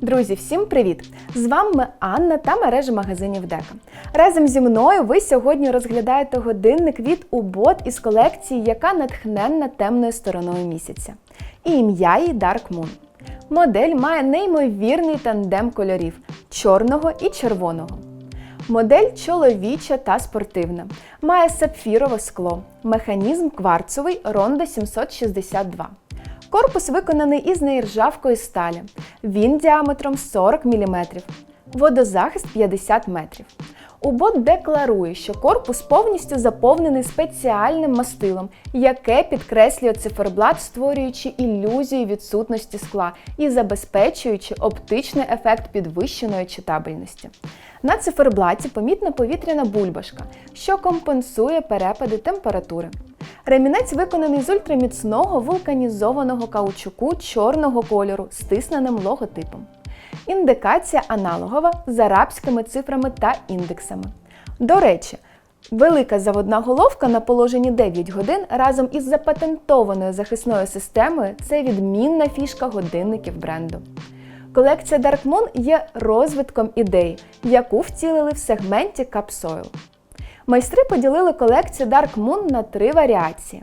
Друзі, всім привіт! З вами Анна та мережа магазинів Дека. Разом зі мною ви сьогодні розглядаєте годинник від Убот із колекції, яка натхненна темною стороною місяця. І ім'я її Dark Moon. Модель має неймовірний тандем кольорів чорного і червоного. Модель чоловіча та спортивна. Має сапфірове скло, механізм кварцовий Ronda 762. Корпус виконаний із нержавкої сталі. Він діаметром 40 мм. Водозахист 50 метрів. Убот декларує, що корпус повністю заповнений спеціальним мастилом, яке підкреслює циферблат, створюючи ілюзію відсутності скла і забезпечуючи оптичний ефект підвищеної читабельності. На циферблаті помітна повітряна бульбашка, що компенсує перепади температури. Ремінець виконаний з ультраміцного вулканізованого каучуку чорного кольору з тисненим логотипом. Індикація аналогова з арабськими цифрами та індексами. До речі, велика заводна головка на положенні 9 годин разом із запатентованою захисною системою це відмінна фішка годинників бренду. Колекція Dark Moon є розвитком ідей, яку вцілили в сегменті капсойл. Майстри поділили колекцію Dark Moon на три варіації: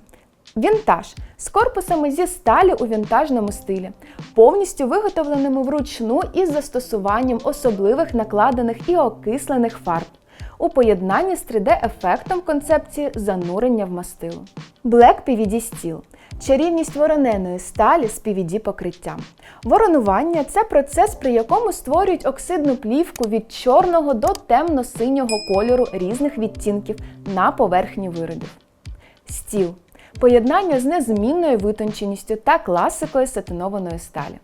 Вінтаж з корпусами зі сталі у вінтажному стилі, повністю виготовленими вручну із застосуванням особливих накладених і окислених фарб. У поєднанні з 3D-ефектом концепції занурення в мастило. Black PVD Steel чарівність вороненої сталі з PVD покриттям. Воронування це процес, при якому створюють оксидну плівку від чорного до темно-синього кольору різних відтінків на поверхні виробів. Стіл поєднання з незмінною витонченістю та класикою сатинованої сталі.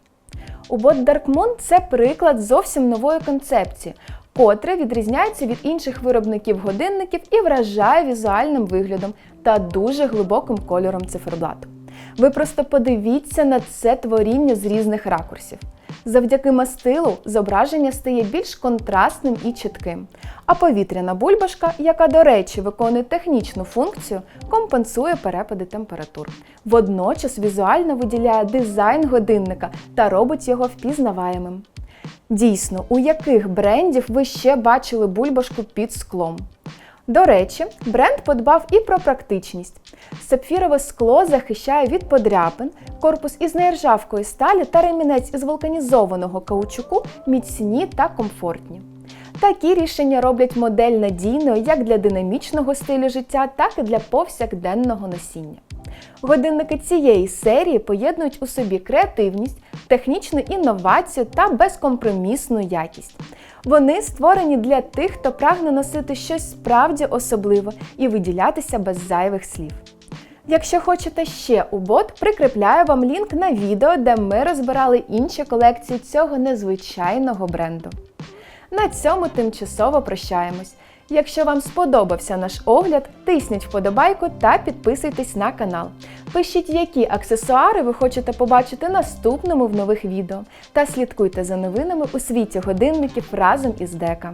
Убот Dark Moon – це приклад зовсім нової концепції, котре відрізняється від інших виробників годинників і вражає візуальним виглядом та дуже глибоким кольором циферблату. Ви просто подивіться на це творіння з різних ракурсів. Завдяки мастилу зображення стає більш контрастним і чітким. А повітряна бульбашка, яка, до речі, виконує технічну функцію, компенсує перепади температур. Водночас візуально виділяє дизайн годинника та робить його впізнаваємим. Дійсно, у яких брендів ви ще бачили бульбашку під склом? До речі, бренд подбав і про практичність. Сапфірове скло захищає від подряпин, корпус із нержавкої сталі та ремінець із вулканізованого каучуку міцні та комфортні. Такі рішення роблять модель надійною як для динамічного стилю життя, так і для повсякденного носіння. Годинники цієї серії поєднують у собі креативність, технічну інновацію та безкомпромісну якість. Вони створені для тих, хто прагне носити щось справді особливе і виділятися без зайвих слів. Якщо хочете ще у бот, прикріпляю вам лінк на відео, де ми розбирали інші колекції цього незвичайного бренду. На цьому тимчасово прощаємось. Якщо вам сподобався наш огляд, тисніть вподобайку та підписуйтесь на канал. Пишіть, які аксесуари ви хочете побачити наступному в нових відео. Та слідкуйте за новинами у світі годинників разом із Дека.